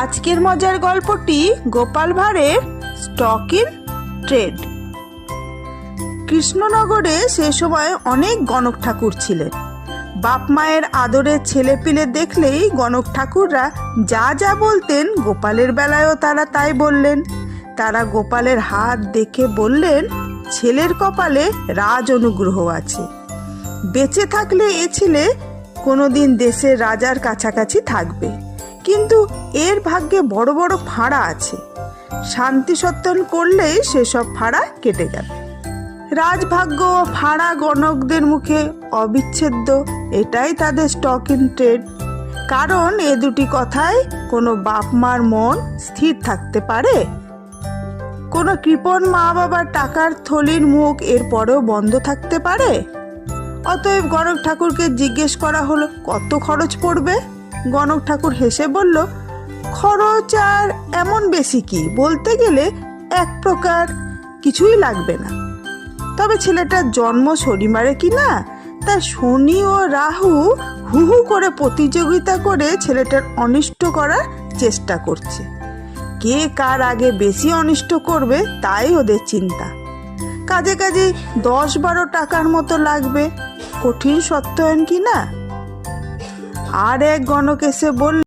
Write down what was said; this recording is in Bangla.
আজকের মজার গল্পটি গোপাল ভাঁড়ের স্টক ইন ট্রেড। কৃষ্ণনগরে সে সময় অনেক গণক ঠাকুর ছিলেন। বাপ মায়ের আদরের ছেলেপিলে দেখলেই গণক ঠাকুররা যা যা বলতেন গোপালের বেলায়ও তারা তাই বললেন। তারা গোপালের হাত দেখে বললেন, ছেলের কপালে রাজ অনুগ্রহ আছে। বেঁচে থাকলে এ ছেলে কোনোদিন দেশের রাজার কাছাকাছি থাকবে। কিন্তু এর ভাগ্যে বড় বড় ফাঁড়া আছে। শান্তি সত্তন করলেই সেসব ফাঁড়া কেটে যাবে। রাজভাগ্য ফাঁড়া গণকদের মুখে অবিচ্ছেদ্য, এটাই তাদের স্টক ইন ট্রেড কারণ এ দুটি কথায় কোনো বাপ মার মন স্থির থাকতে পারে। কোনো কৃপণ মা বাবার টাকার থলির মুখ এর পরেও বন্ধ থাকতে পারে? অতএব গণক ঠাকুরকে জিজ্ঞেস করা হলো, কত খরচ পড়বে? গণক ঠাকুর হেসে বলল, খরচ আর এমন বেশি কি? বলতে গেলে এক প্রকার কিছুই লাগবে না। তবে ছেলেটার জন্ম শনিবারে কি না? তা শনি ও রাহু হু হু করে প্রতিযোগিতা করে ছেলেটার অনিষ্ট করার চেষ্টা করছে। কে কার আগে বেশি অনিষ্ট করবে তাই ওদের চিন্তা। কাজে কাজে দশ বারো টাকার মতো লাগবে। কঠিন সত্যায়ন কি না? আর এক গণক এসে বলল